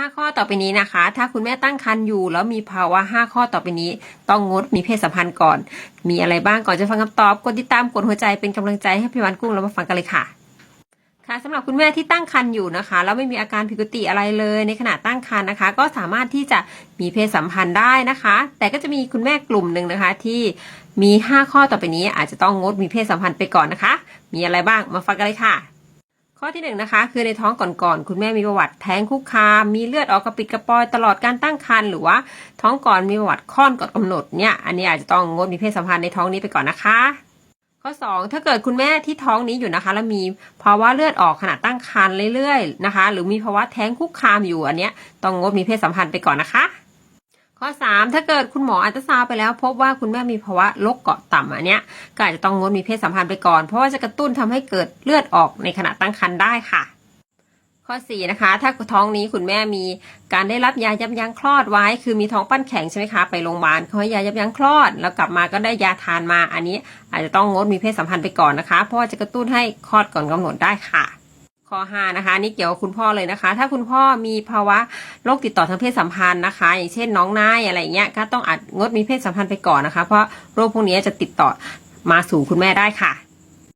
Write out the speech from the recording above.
5 ข้อต่อไปนี้นะคะ ถ้าคุณแม่ตั้งครรภ์อยู่ แล้วมีภาวะ 5 ข้อต่อไปนี้ ต้องงดมีเพศสัมพันธ์ก่อน มีอะไรบ้างก่อนจะฟังคำตอบ กดติดตามกดหัวใจเป็นกำลังใจให้พี่วันกุ้งแล้วมาฟังกันเลยค่ะ ค่ะสำหรับคุณแม่ที่ตั้งครรภ์อยู่นะคะ แล้วไม่มีอาการผิดปกติอะไรเลย ในขณะตั้งครรภ์นะคะ ก็สามารถที่จะมีเพศสัมพันธ์ได้นะคะ แต่ก็จะมีคุณแม่กลุ่มหนึ่งนะคะ ที่มี 5 ข้อต่อไปนี้อาจจะต้องงดมีเพศสัมพันธ์ไปก่อนนะคะ มีอะไรบ้างมาฟังกันเลยค่ะ ข้อที่หนึ่งนะคะคือในท้องก่อนๆคุณแม่มีประวัติแท้งคุกคามมีเลือดออกกระปิดกระปอยตลอดการตั้งครรภ์หรือว่าท้องก่อนมีประวัติคลอดก่อนกำหนดเนี่ยอันนี้อาจจะต้องงดมีเพศสัมพันธ์ในท้องนี้ไปก่อนนะคะ ข้อ 2 ถ้าเกิดคุณแม่ที่ท้องนี้อยู่นะคะ แล้วมีภาวะเลือดออกขณะตั้งครรภ์เรื่อยๆนะคะ หรือมีภาวะแท้งคุกคามอยู่อันเนี้ยต้องงดมีเพศสัมพันธ์ไปก่อนนะคะ ข้อ 3 ถ้าเกิดคุณหมออัลตราซาวไปแล้ว พบว่าคุณแม่มีภาวะโรคเกาะต่ำอันเนี้ยก็อาจจะต้องงดมีเพศสัมพันธ์ไปก่อน เพราะว่าจะกระตุ้นทำให้เกิดเลือดออกในขณะตั้งครรภ์ได้ค่ะ ข้อ 4 นะคะ ถ้าท้องนี้คุณแม่มีการได้รับยายับยั้งคลอดไว้ คือมีท้องปั้นแข็งใช่ไหมคะไปโรงพยาบาลเขาให้ยายับยั้งคลอด แล้วกลับมาก็ได้ยาทานมาอันนี้ อาจจะต้องงดมีเพศสัมพันธ์ไปก่อนนะคะ เพราะว่าจะกระตุ้นให้คลอดก่อนกำหนดได้ค่ะ ข้อ5นะคะนี่เกี่ยวกับคุณพ่อเลยนะคะ ถ้าคุณพ่อมีภาวะโรคติดต่อทางเพศสัมพันธ์นะคะ อย่างเช่นน้องนายอะไรเงี้ยก็ต้องอัดงดมีเพศสัมพันธ์ไปก่อนนะคะ เพราะโรคพวกนี้จะติดต่อมาสู่คุณแม่ได้ค่ะ